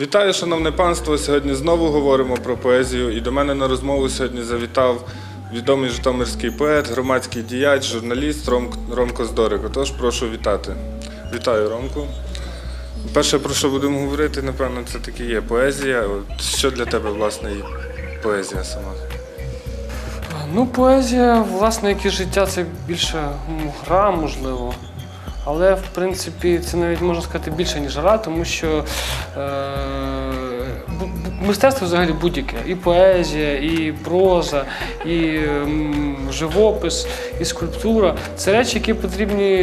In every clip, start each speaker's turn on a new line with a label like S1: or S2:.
S1: Вітаю, шановне панство. Сьогодні знову говоримо про поезію. І до мене на розмову сьогодні завітав відомий житомирський поет, громадський діяч, журналіст Ром, Ромко Здорик. Отож, прошу вітати. Вітаю, Ромку. Перше, про що будемо говорити, напевно, це таки є поезія. От що для тебе, власне, поезія сама?
S2: Ну, поезія, власне, як і життя, це більше гра, можливо. Але, в принципі, це навіть можна сказати більше, ніж гра, тому що е, мистецтво взагалі будь-яке. І поезія, і проза, і м, живопис, і скульптура. Це речі, які потрібні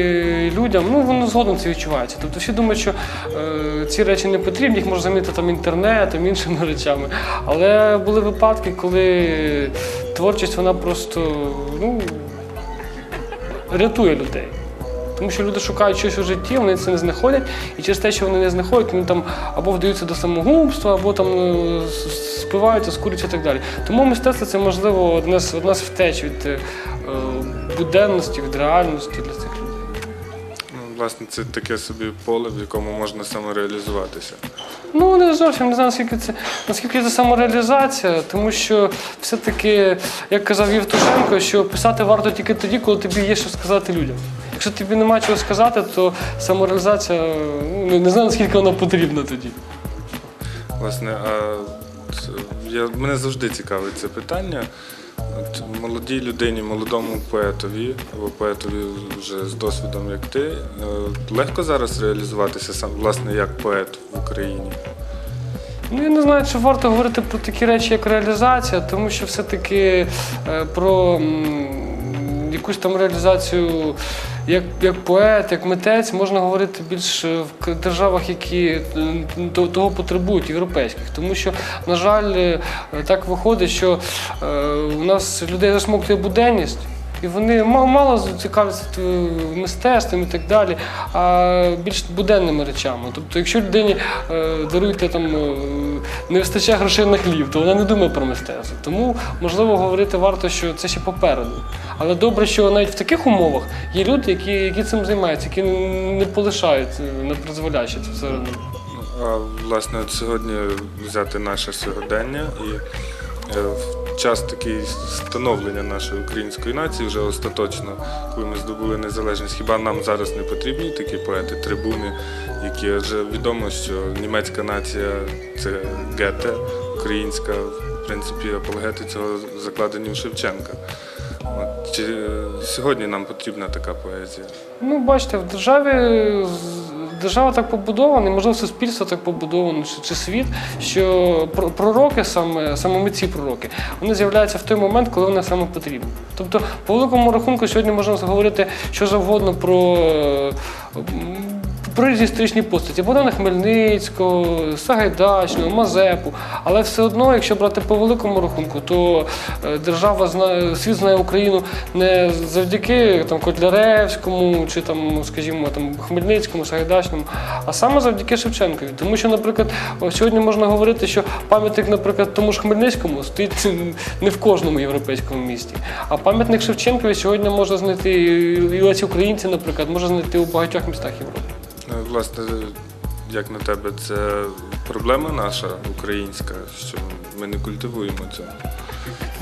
S2: людям. Ну, воно згодом це відчувається. Тобто всі думають, що е, ці речі не потрібні, їх можна замінити там інтернетом, іншими речами. Але були випадки, коли творчість вона просто ну, рятує людей. Тому що люди шукають щось у житті, вони це не знаходять, і через те, що вони не знаходять, вони там або вдаються до самогубства, або там е, спиваються, скурються і так далі. Тому мистецтво це можливо одне з одна з втеч від е, буденності, від реальності для цих людей.
S1: Ну, власне, це таке собі поле, в якому можна самореалізуватися.
S2: Ну не зовсім не знаю, наскільки це наскільки це самореалізація, тому що все-таки, як казав Євтушенко, що писати варто тільки тоді, коли тобі є що сказати людям. Якщо тобі немає чого сказати, то самореалізація ну, не- знаю, наскільки вона потрібна тоді.
S1: Власне, а я, мене завжди цікавить це питання. От молодій людині, молодому поетові, або поетові вже з досвідом, як ти, е, легко зараз реалізуватися сам власне як поет в Україні.
S2: Ну, я не знаю, чи варто говорити про такі речі, як реалізація, тому що все-таки е, про якусь там реалізацію як, як поет, як митець можна говорити більш е, в державах, які е, того потребують, європейських. Тому що, на жаль, е, так виходить, що у нас людей засмоктує буденність. І вони ма- мало цікавляться мистецтвом і так далі, а більш буденними речами. Тобто, якщо людині е, даруєте там е, не вистачає грошей на хліб, то вона не думає про мистецтво. Тому можливо говорити варто, що це ще попереду. Але добре, що навіть в таких умовах є люди, які, які цим займаються, які не полишають е, на призволяще це все.
S1: Ну, власне, от сьогодні взяти наше сьогодення і час такий становлення нашої української нації вже остаточно, коли ми здобули незалежність, хіба нам зараз не потрібні такі поети, трибуни, які вже відомо, що німецька нація це гете, українська, в принципі, апологети цього закладені у Шевченка. От, чи сьогодні нам потрібна така поезія?
S2: Ну, бачите, в державі держава так побудована, і, можливо, суспільство так побудовано, чи, чи світ, що пророки, саме, саме митці пророки, вони з'являються в той момент, коли вони саме потрібні. Тобто, по великому рахунку, сьогодні можна говорити що завгодно про. Е, м, Про різні історичні постаті Богдана Хмельницького, Сагайдачного, Мазепу. Але все одно, якщо брати по великому рахунку, то е, держава знає, світ знає Україну не завдяки там, Котляревському чи там, скажімо, там, Хмельницькому, Сагайдачному, а саме завдяки Шевченкові. Тому що, наприклад, сьогодні можна говорити, що пам'ятник, наприклад, тому ж Хмельницькому стоїть не в кожному європейському місті. А пам'ятник Шевченкові сьогодні можна знайти і Українці, наприклад, можна знайти у багатьох містах Європи.
S1: Власне, як на тебе, це проблема наша українська, що ми не культивуємо це.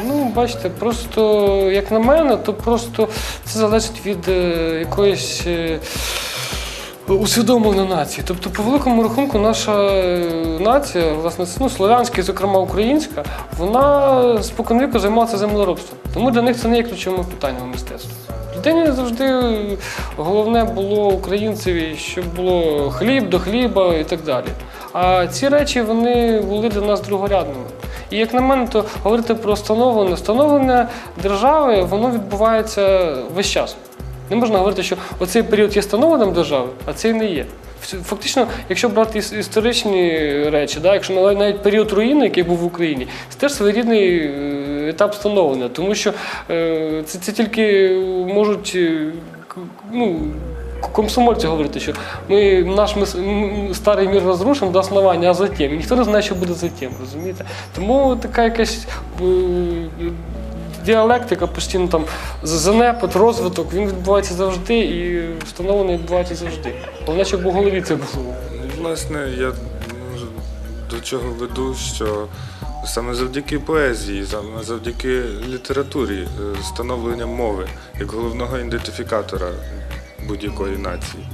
S2: Ну, бачите, просто як на мене, то просто це залежить від е, якоїсь е, усвідомленої нації. Тобто, по великому рахунку, наша е, нація, власне, ну, слов'янська, зокрема українська, вона споконвіку займалася землеробством. Тому для них це не є ключовим питанням мистецтва. Людині завжди головне було українцеві, щоб було хліб до хліба і так далі. А ці речі вони були для нас другорядними. І як на мене, то говорити про встановлене встановлення держави, воно відбувається весь час. Не можна говорити, що оцей період є становленням держави, а цей не є. Фактично, якщо брати історичні речі, да, якщо навіть- період руїни, який був в Україні, це теж своєрідний е, етап становлення, тому що е, це, це тільки можуть е, ну, комсомольці говорити, що ми наш мис- м- старий мір розрушимо до основання, а затім. І ніхто не знає, що буде затім, розумієте? Тому така якась. Діалектика постійно там занепад, розвиток, він відбувається завжди і встановлення відбувається завжди. Головне, щоб у голові це було.
S1: Власне, я до чого веду, що саме завдяки поезії, саме завдяки літературі, е, становлення мови як головного ідентифікатора будь-якої нації.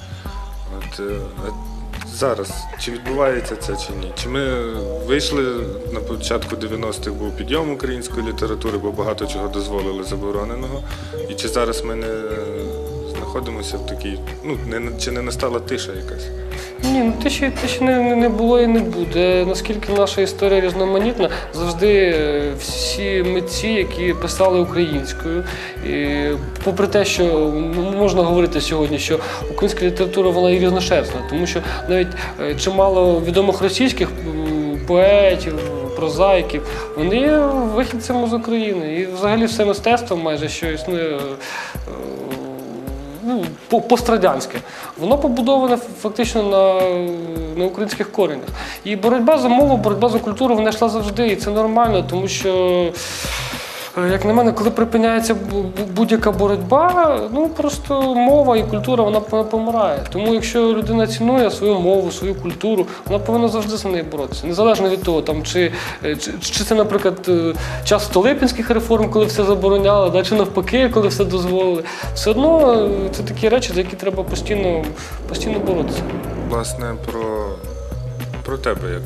S1: От, е, зараз чи відбувається це чи ні? Чи ми вийшли на початку 90-х був підйом української літератури, бо багато чого дозволили забороненого. І чи зараз ми не знаходимося в такій, ну не чи не настала тиша якась?
S2: Ні, ну тиші, тиші не, не- було і не буде. Наскільки наша історія різноманітна, завжди е, всі митці, які писали українською, і попри те, що ну, можна говорити сьогодні, що українська література вона і різношерстна, тому що навіть е, чимало відомих російських поетів, прозаїків, вони є вихідцями з України. І взагалі все мистецтво майже що існує. Ну, по- пострадянське. Воно побудоване фактично на, на українських коренях. І боротьба за мову, боротьба за культуру вона йшла завжди, і це нормально, тому що. Е, Як на мене, коли припиняється бу- бу- будь-яка боротьба, ну просто мова і культура вона помирає. Тому якщо людина цінує свою мову, свою культуру, вона повинна завжди за неї боротися. Незалежно від того, там, чи, е, чи, чи це, наприклад, е, час столипінських реформ, коли все забороняли, да, чи навпаки, коли все дозволили. Все одно це такі речі, за які треба постійно, постійно боротися.
S1: Власне, про, про тебе як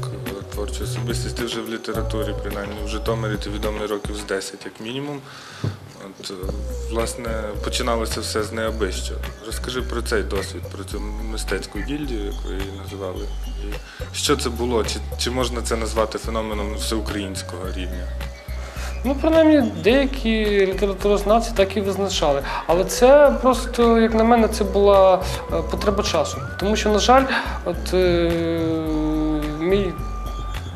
S1: творчу особистість. Вже в літературі, принаймні в Житомирі ти відомий років з 10, як мінімум. От, е, власне, починалося все з неабищо. Розкажи про цей досвід, про цю мистецьку гільдію, яку її називали. І що це було? Чи, чи можна це назвати феноменом всеукраїнського рівня?
S2: Ну, принаймні, деякі літературознавці так і визначали. Але це просто, як на мене, це була е, потреба часу. Тому що, на жаль, от е, мій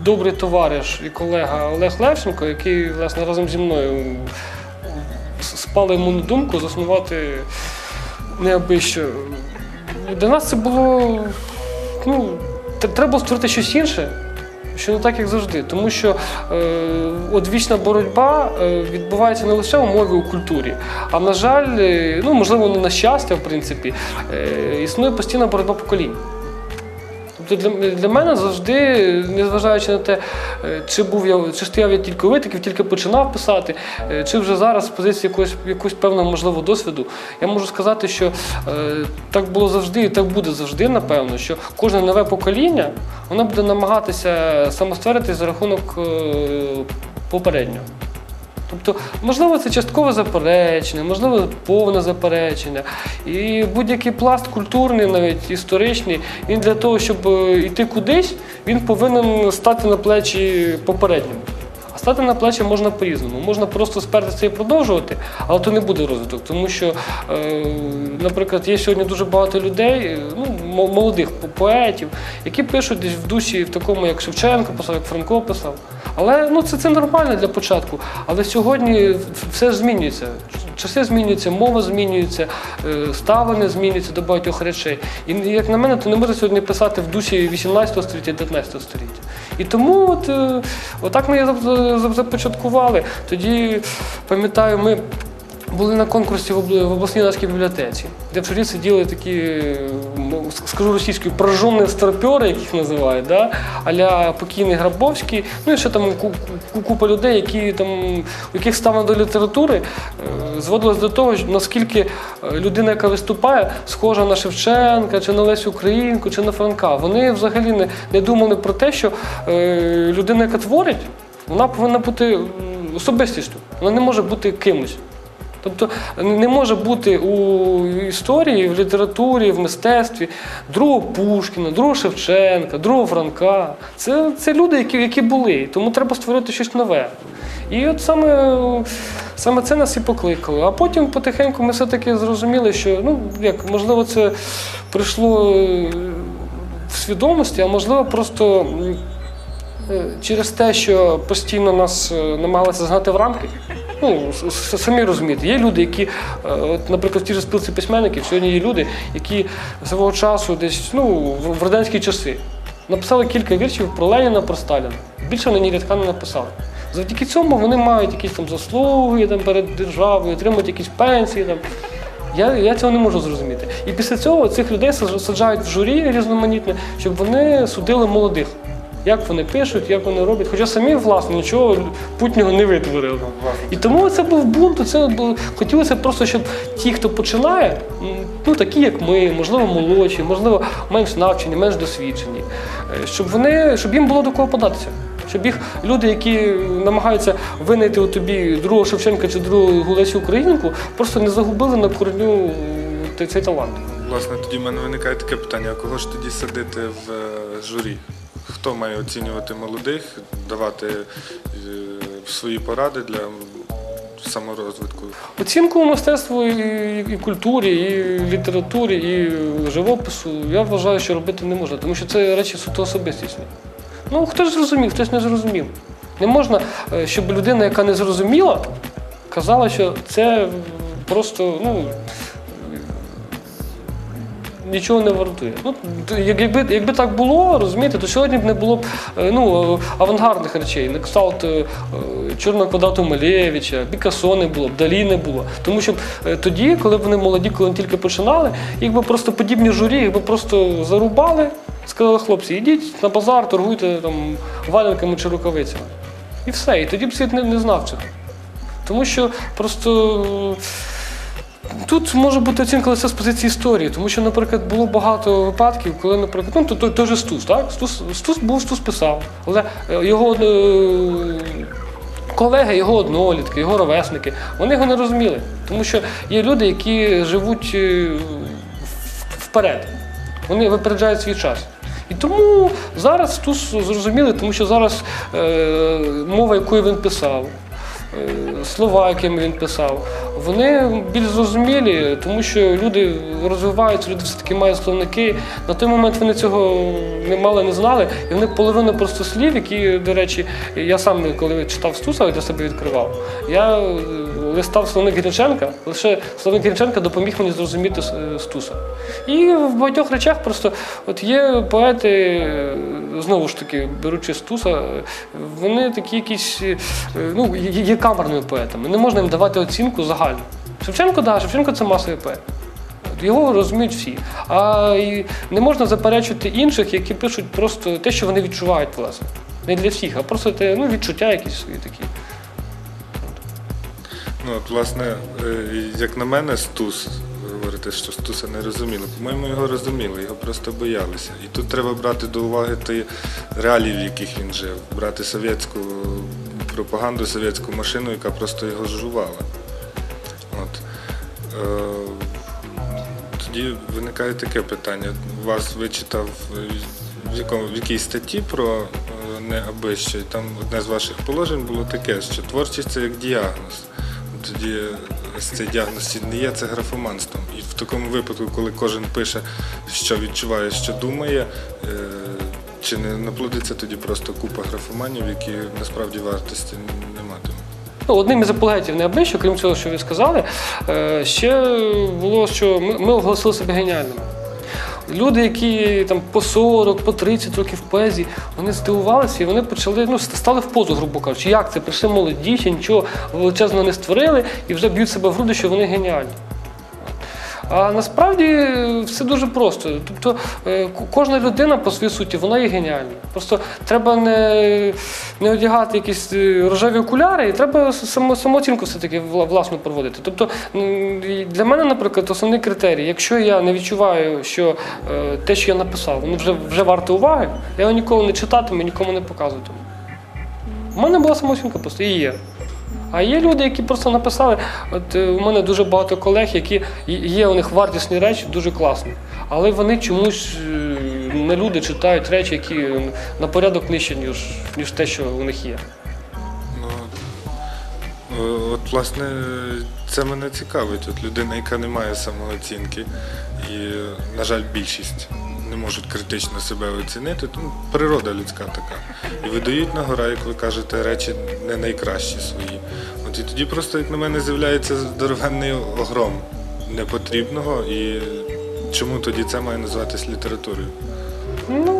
S2: добрий товариш і колега Олег Левченко, який власне разом зі мною с- спало йому на думку заснувати неабищо. Для нас це було ну, треба створити щось інше, що не так, як завжди. Тому що е, одвічна боротьба е, відбувається не лише у мові у культурі, а на жаль, е, ну можливо, не на щастя, в принципі, е, існує постійна боротьба поколінь. Тобто для, для мене завжди, незважаючи на те, е, чи був я, чи стояв я тільки у витоків, тільки починав писати, е, чи вже зараз з позиції якогось, якогось певного можливо досвіду, я можу сказати, що е, так було завжди і так буде завжди, напевно, що кожне нове покоління воно буде намагатися самостверитись за рахунок е, попереднього. Тобто, можливо, це часткове заперечення, можливо, повне заперечення. І будь-який пласт культурний, навіть історичний, він для того, щоб е, йти кудись, він повинен стати на плечі попередньому. А стати на плечі можна по-різному. Можна просто спертися і продовжувати, але то не буде розвиток. Тому що, е, наприклад, є сьогодні дуже багато людей, е, ну, молодих поетів, які пишуть десь в душі в такому, як Шевченко писав, як Франко писав. Але ну, це, це нормально для початку. Але сьогодні все змінюється. Часи змінюються, мова змінюється, е, ставлення змінюється до багатьох речей. І як на мене, то не можна сьогодні писати в дусі 18 століття, 19 століття. І тому от, е, отак ми започаткували. Тоді, пам'ятаю, ми були на конкурсі в обласній нашій бібліотеці, де в сиділи такі, скажу російською, прожжені старпьори, яких називають, да? аля покійний Грабовський, ну і ще там ку- ку- купа людей, які там, у яких ставлення до літератури е, зводилось до того, наскільки е, людина, яка виступає, схожа на Шевченка, чи на Лесю Українку, чи на Франка. Вони взагалі не, не думали про те, що е, людина, яка творить, вона повинна бути особистістю, вона не може бути кимось. Тобто не може бути у історії, в літературі, в мистецтві другого Пушкіна, другого Шевченка, другого Франка. Це, це люди, які, які були, тому треба створити щось нове. І от саме, саме це нас і покликало. А потім потихеньку ми все-таки зрозуміли, що ну, як, можливо, це прийшло е, в свідомості, а можливо, просто е, через те, що постійно нас е, намагалися згнати в рамки. Ну, самі розумієте, є люди, які, е, наприклад, в тій же спілці письменників, сьогодні є люди, які свого часу десь ну, в радянські часи написали кілька віршів про Леніна, про Сталіна. Більше вони ні рядка не написали. Завдяки цьому вони мають якісь там заслуги там, перед державою, отримують якісь пенсії. Там. Я, я цього не можу зрозуміти. І після цього цих людей саджають в журі різноманітне, щоб вони судили молодих. Як вони пишуть, як вони роблять. Хоча самі, власне, нічого путнього не витворили. І тому це був бунт, це було, хотілося просто, щоб ті, хто починає, ну такі як ми, можливо, молодші, можливо, менш навчені, менш досвідчені, е, щоб вони, щоб їм було до кого податися. Щоб їх люди, які намагаються винайти у тобі другого Шевченка чи другу Лесю Українку, просто не загубили на корню цей талант.
S1: Власне, тоді в мене виникає таке питання: а кого ж тоді садити в е, журі? Хто має оцінювати молодих, давати е, свої поради для саморозвитку?
S2: Оцінку мистецтву і, культурі, і літературі, і живопису я вважаю, що робити не можна, тому що це речі суто особистісні. Ну, хтось зрозумів, хтось не зрозумів. Не можна, е, щоб людина, яка не зрозуміла, казала, що це просто ну, нічого не вартує. Ну, якби, якби так було, розумієте, то сьогодні б не було б е, ну, авангардних речей. На кшталт е, е, Чорного квадрату Малевича, Пікассо не було б, Далі не було. Тому що тоді, коли вони молоді, коли вони тільки починали, їх би просто подібні журі, їх би просто зарубали, сказали, хлопці, ідіть на базар, торгуйте там валенками чи рукавицями. І все. І тоді б світ не, не знав цього. Тому що просто. Тут може бути оцінка лише з позиції історії, тому що, наприклад, було багато випадків, коли, наприклад, ну, то, то, той же Стус, так? Стус, Стус був, Стус писав, але е, його е, колеги, його однолітки, його ровесники, вони його не розуміли. Тому що є люди, які живуть е, вперед. Вони випереджають свій час. І тому зараз Стус зрозуміли, тому що зараз е, мова, якою він писав, слова, якими він писав, вони більш зрозумілі, тому що люди розвиваються, люди все-таки мають словники. На той момент вони цього не мали, не знали, і вони половину просто слів, які, до речі, я сам коли читав Стуса, для себе відкривав, я е, листав словник Грінченка, лише словник Грінченка допоміг мені зрозуміти е, Стуса. І в багатьох речах просто от є поети, е, знову ж таки, беручи Стуса, вони такі якісь, е, ну, є є камерними поетами. Не можна їм давати оцінку загальну. Шевченко, да, Шевченко це масовий поет. Його розуміють всі. А не можна заперечувати інших, які пишуть просто те, що вони відчувають, власне. Не для всіх, а просто те, ну, відчуття якісь свої такі.
S1: Ну, от, власне, е, як на мене, Стус, ви говорите, що Стуса не розуміли. По-моєму, його розуміли, його просто боялися. І тут треба брати до уваги ті реалії, в яких він жив, брати совєтську пропаганду, совєтську машину, яка просто його жувала. От. Е, тоді виникає таке питання. Вас вичитав в, якому, в якійсь статті про е, не і там одне з ваших положень було таке, що творчість це як діагноз. Тоді ось цей діагноз не є це графоманством. Такому випадку, коли кожен пише, що відчуває, що думає, е, чи не наплодиться тоді просто купа графоманів, які насправді вартості не матимуть.
S2: Ну, одним із апологетів не аби що, крім цього, що ви сказали, е, ще було, що ми, ми оголосили себе геніальними. Люди, які там по 40, по 30 років поезії, вони здивувалися і вони почали, ну, стали в позу, грубо кажучи, як це прийшли молоді, ще нічого величезного не створили і вже б'ють себе в груди, що вони геніальні. А насправді все дуже просто. Тобто е, кожна людина по своїй суті вона є геніальна. Просто треба не, не одягати якісь е, рожеві окуляри, і треба само, самооцінку все-таки вла- власну проводити. Тобто для мене, наприклад, основний критерій, якщо я не відчуваю, що е, те, що я написав, воно вже, вже варте уваги, я його ніколи не читатиму, нікому не показуватиму. У мене була самооцінка просто і є. А є люди, які просто написали. От е, у мене дуже багато колег, які є- у них вартісні речі, дуже класні. Але вони чомусь е, не люди читають речі, які на порядок нижче, ніж, ніж те, що у них є.
S1: Ну, е, от, власне, це мене цікавить. От людина, яка не має самооцінки, і, на жаль, більшість не можуть критично себе оцінити, ну, природа людська така. І видають на гора, як ви кажете, речі не найкращі свої. От і тоді просто, як на мене, з'являється здоровенний огром непотрібного. І чому тоді це має називатись літературою?
S2: Ну,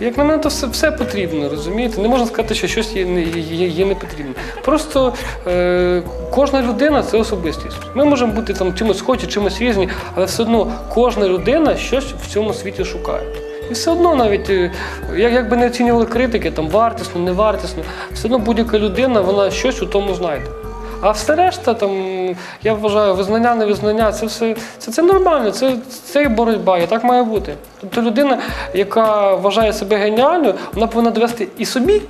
S2: як на мене, то все, все потрібно, розумієте? Не можна сказати, що щось є, є, є не потрібно. Просто е, кожна людина це особистість. Ми можемо бути там чимось схожі, чимось різні, але все одно кожна людина щось в цьому світі шукає. І все одно навіть, е, як, як би не оцінювали критики, там вартісно, не вартісно, все одно будь-яка людина, вона щось у тому знайде. А все решта, там, я вважаю, визнання, невизнання, це все це, це нормально, це, це і боротьба, і так має бути. Тобто людина, яка вважає себе геніальною, вона повинна довести і собі,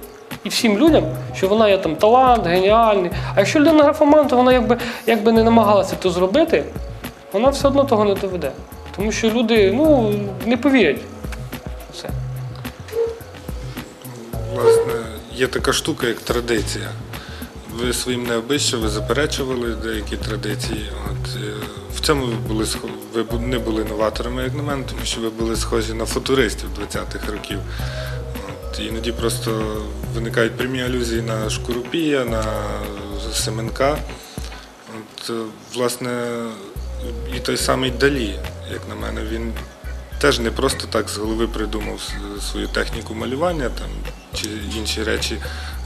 S2: і всім людям, що вона є там талант, геніальний. А якщо людина графоман, то вона якби, якби не намагалася це зробити, вона все одно того не доведе. Тому що люди ну, не повірять. в Це.
S1: Власне, є така штука, як традиція. Ви своїм необично ви заперечували деякі традиції. От, е, в цьому ви були ви не були новаторами, як на мене, тому що ви були схожі на футуристів 20-х років. От, іноді просто виникають прямі алюзії на Шкурупія, на Семенка. От, е, власне, і той самий Далі, як на мене, він теж не просто так з голови придумав свою техніку малювання там, чи інші речі.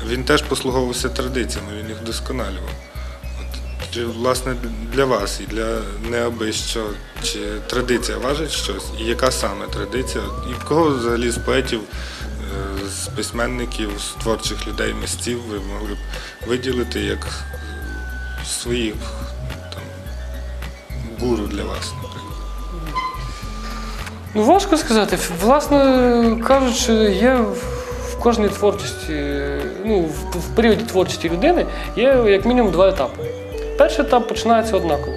S1: Він теж послуговувався традиціями, він їх вдосконалював. Чи, власне, для вас і для неаби чи традиція важить щось? І яка саме традиція? І кого взагалі з поетів, е, з письменників, з творчих людей, митців ви могли б виділити як своїх там, гуру для вас, наприклад?
S2: Ну, важко сказати. Власне кажучи, є в кожній творчості, ну, в, періоді творчості людини є як мінімум два етапи. Перший етап починається однаково.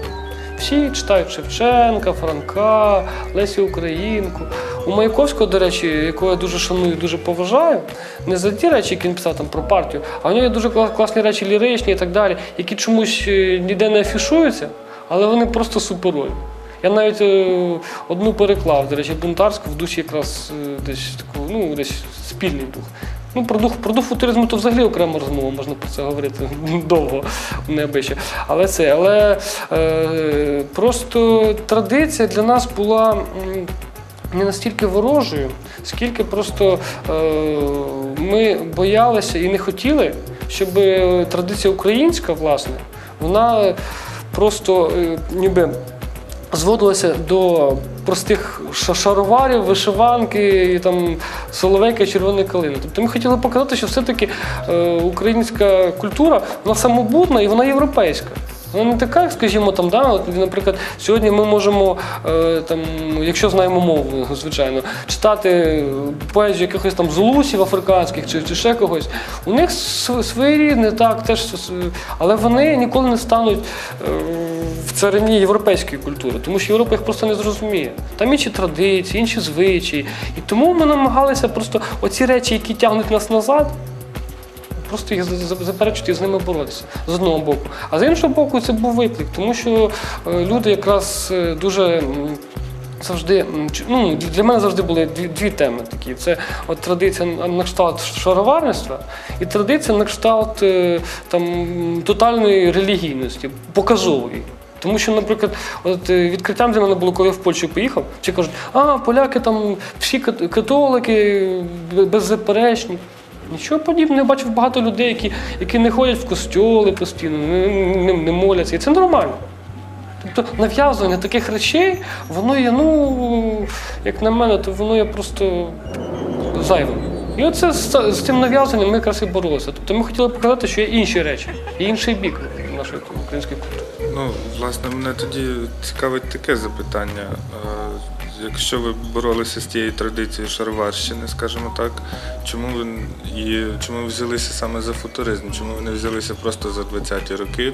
S2: Всі читають Шевченка, Франка, Лесю Українку. У Маяковського, до речі, якого я дуже шаную, і дуже поважаю, не за ті речі, які він писав там про партію, а в нього є дуже класні речі ліричні і так далі, які чомусь е, ніде не афішуються, але вони просто суперові. Я навіть е, одну переклав, до речі, бунтарську в дусі якраз е, десь таку, ну, десь спільний дух. Ну, про дух, про дух футуризму то взагалі окрема розмова, можна про це говорити довго необично. Але це, але е, просто традиція для нас була. Не настільки ворожою, скільки просто е, ми боялися і не хотіли, щоб традиція українська, власне, вона просто е, ніби зводилася до простих шароварів, вишиванки, і там соловейка, червоної калини. Тобто ми хотіли показати, що все-таки е, українська культура вона самобутна і вона європейська. Вона не така, скажімо, там, да, от, наприклад, сьогодні ми можемо, е, там, якщо знаємо мову, звичайно, читати поезію якихось там зулусів африканських чи, чи ще когось. У них своєрідне, так, теж, але вони ніколи не стануть е, в царині європейської культури, тому що Європа їх просто не зрозуміє. Там інші традиції, інші звичаї. І тому ми намагалися просто оці речі, які тягнуть нас назад, просто їх за- за- заперечити і з ними боротися з одного боку. А з іншого боку, це був виклик, тому що е, люди якраз е, дуже. Завжди ну, для мене завжди були дві, дві теми такі. Це от традиція на кшталт шароварництва і традиція на кшталт е, там, тотальної релігійності, показової. Тому що, наприклад, от відкриттям для мене було, коли я в Польщу поїхав, всі кажуть, а поляки там всі кат- католики, беззаперечні. Нічого подібного, я бачив багато людей, які, які не ходять в костьоли постійно, не, не, не моляться. І це нормально. Тобто нав'язування таких речей, воно є, ну, як на мене, то воно є просто зайвим. І оце з, з цим нав'язанням ми якраз і боролися. Тобто ми хотіли показати, що є інші речі, є інший бік нашої української культури.
S1: Ну, власне, мене тоді цікавить таке запитання. Якщо ви боролися з тією традицією шароварщини, скажімо так, чому ви і чому ви взялися саме за футуризм? Чому ви не взялися просто за 20-ті роки,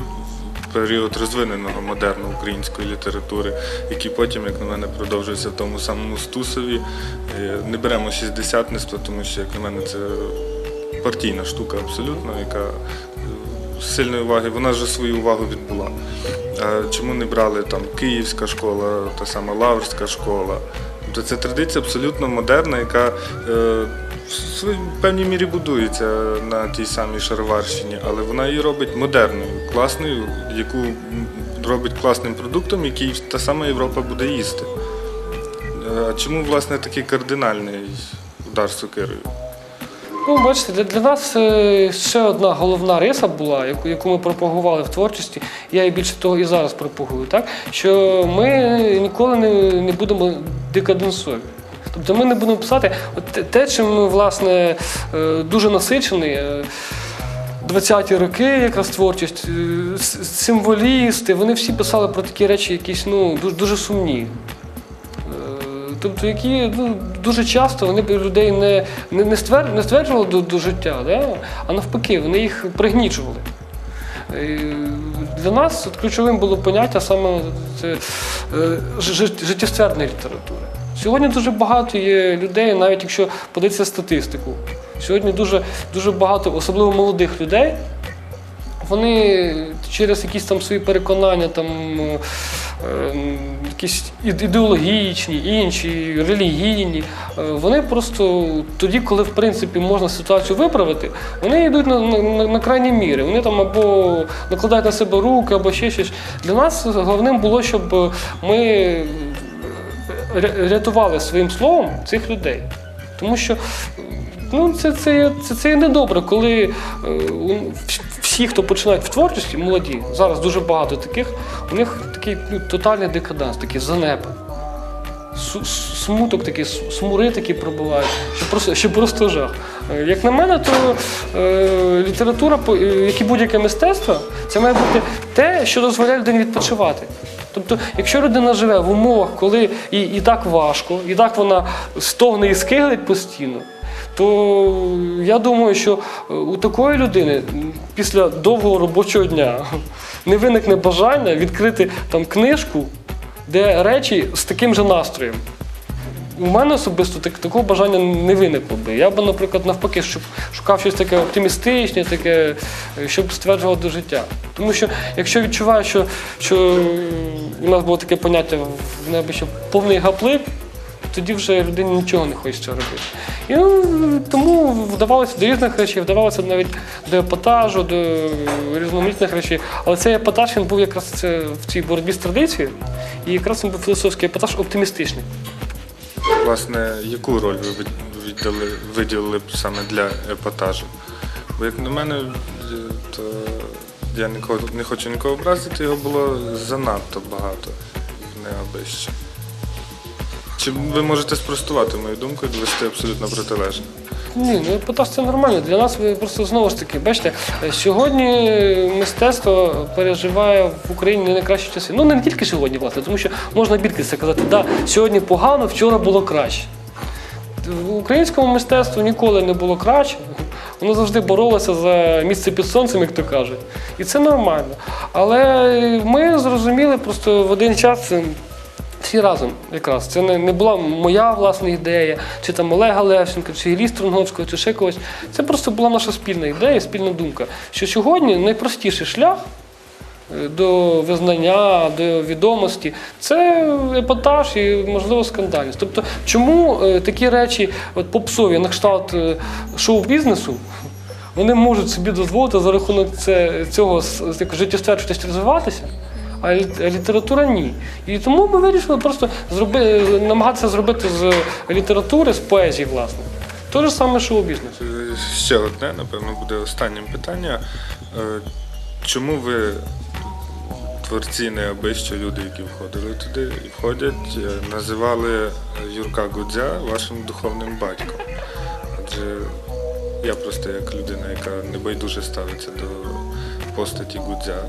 S1: період розвиненого модерну української літератури, який потім, як на мене, продовжується в тому самому Стусові. Е, Не беремо шістдесятництво, тому що, як на мене, це партійна штука абсолютно, яка е, сильної уваги, вона вже свою увагу відбула. Чому не брали там Київська школа, та сама Лаврська школа? Тобто це традиція абсолютно модерна, яка е, в певній мірі будується на тій самій шароварщині, але вона її робить модерною, класною, яку робить класним продуктом, який та сама Європа буде їсти. Е, чому, власне, такий кардинальний удар сокирою?
S2: Ну, бачите, для, нас е, ще одна головна риса була, яку, ми пропагували в творчості. Я і більше того і зараз пропагую, так? що ми ніколи не, будемо декаденсові. Тобто ми не будемо писати от те- чим ми, власне, е, дуже насичені. е, 20-ті роки, якраз творчість, е, символісти, вони всі писали про такі речі, якісь ну, дуже, дуже сумні. Тобто, які ну, дуже часто вони людей не, не, не, стверд, не стверджували до, до життя, да? а навпаки, вони їх пригнічували. Е, Для нас ключовим було поняття саме це, е, ж- ж- літератури. Сьогодні дуже багато є людей, навіть якщо подивитися статистику. Сьогодні дуже, дуже багато, особливо молодих людей, вони через якісь там свої переконання, там, е, е, якісь ідеологічні, інші, релігійні, е, вони просто тоді, коли в принципі можна ситуацію виправити, вони йдуть на, на, на- крайні міри. Вони там або накладають на себе руки, або ще щось. Для нас головним було, щоб ми рятували своїм словом цих людей. Тому що ну, це, це, це, це недобре, коли всі, хто починають в творчості, молоді, зараз дуже багато таких, у них такий ну, тотальний декаданс, такий занепад. Смуток такий, смури такі пробувають, що просто, що просто жах. Е, Як на мене, то е, література, е, як і будь-яке мистецтво, це має бути те, що дозволяє людині відпочивати. Тобто, якщо людина живе в умовах, коли і, і так важко, і так вона стогне і скиглить постійно, то я думаю, що е, у такої людини після довгого робочого дня не виникне бажання відкрити там книжку, де речі з таким же настроєм. У мене особисто так, такого бажання не виникло би. Я би, наприклад, навпаки, щоб шукав щось таке оптимістичне, таке, е, щоб стверджував до життя. Тому що якщо відчуваю, що, що у нас було таке поняття в небі, що повний гаплик, тоді вже людині нічого не хочеться робити. І ну, тому вдавалося до різних речей, вдавалося навіть до епатажу, до різноманітних речей. Але цей епатаж він був якраз це в цій боротьбі з традицією, і якраз він був філософський епатаж оптимістичний.
S1: Власне, яку роль ви віддали, виділили б саме для епатажу? Бо як на мене, то я нікого не хочу нікого образити, його було занадто багато неабище. Чи ви можете спростувати мою думку і довести абсолютно протилежне?
S2: Ні, ну епатаж це нормально. Для нас ви просто знову ж таки, бачите, сьогодні мистецтво переживає в Україні не найкращі часи. Ну не тільки сьогодні, власне, тому що можна це казати, да, сьогодні погано, вчора було краще. В українському мистецтву ніколи не було краще. Воно завжди боролося за місце під сонцем, як то кажуть. І це нормально. Але ми зрозуміли просто в один час. Всі разом якраз. Це не, не була моя власна ідея, чи там Олега Левченка, чи Іллі Стронгоцького, чи ще когось. Це просто була наша спільна ідея, спільна думка. Що сьогодні найпростіший шлях е, до визнання, до відомості це епатаж і, можливо, скандальність. Тобто, чому е, такі речі, от попсові на кшталт е, шоу-бізнесу, вони можуть собі дозволити за рахунок це, цього життєстверджуватись розвиватися, а література ні. І тому ми вирішили просто зроби, намагатися зробити з літератури, з поезії, власне. Те ж саме шоу-бізнес.
S1: Е, Ще одне, напевно, буде останнім питання. Е, Чому ви, творці неабищо, люди, які входили туди і входять, е, називали Юрка Гудзя вашим духовним батьком? Адже я просто як людина, яка небайдуже ставиться до постаті Гудзя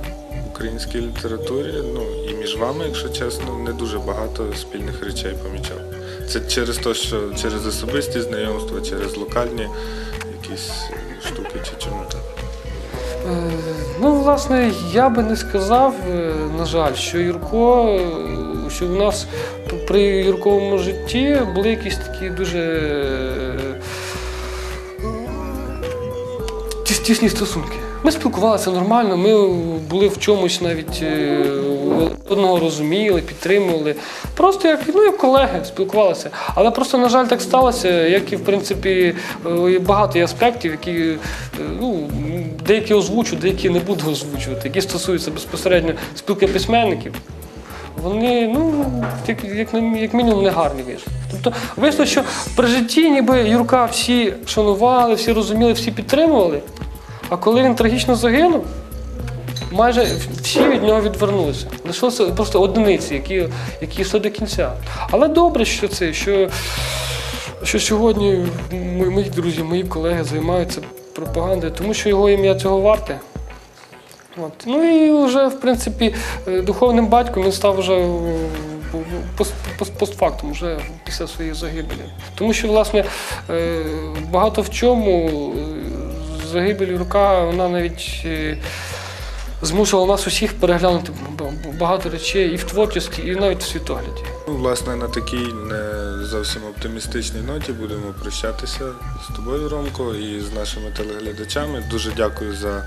S1: в українській літературі, ну і між вами, якщо чесно, не дуже багато спільних речей помічав. Це через те, що через особисті знайомства, через локальні якісь штуки чи чому так?
S2: Е, Ну, власне, я би не сказав, е, на жаль, що Юрко, е, що в нас при Юрковому житті були якісь такі дуже тісні стосунки. Ми спілкувалися нормально, ми були в чомусь навіть е, одного розуміли, підтримували. Просто як, ну, як колеги спілкувалися. Але просто, на жаль, так сталося, як і в принципі е, багато аспектів, які е, ну, деякі озвучу, деякі не буду озвучувати, які стосуються безпосередньо спілки письменників. Вони, ну, як, як, як мінімум, не гарні вийшли. Тобто вийшло, що при житті ніби Юрка всі шанували, всі розуміли, всі підтримували. А коли він трагічно загинув, майже всі від нього відвернулися. Лишилися просто одиниці, які, які йшли до кінця. Але добре, що це, що, що сьогодні мої, друзі, мої колеги займаються пропагандою, тому що його ім'я цього варте. От. Ну і вже, в принципі, е, духовним батьком він став вже е, пос- пос- постфактум, вже після своєї загибелі. Тому що, власне, е, багато в чому загибель рука, вона навіть е, змусила нас усіх переглянути багато речей і в творчості, і навіть в світогляді.
S1: Ну, власне, на такій не зовсім оптимістичній ноті будемо прощатися з тобою, Ромко, і з нашими телеглядачами. Дуже дякую за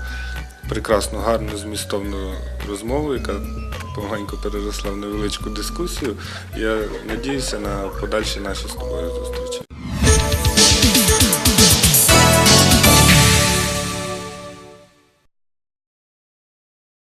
S1: прекрасну, гарну, змістовну розмову, яка помаленьку переросла в невеличку дискусію. Я надіюся на подальші наші з тобою зустрічі.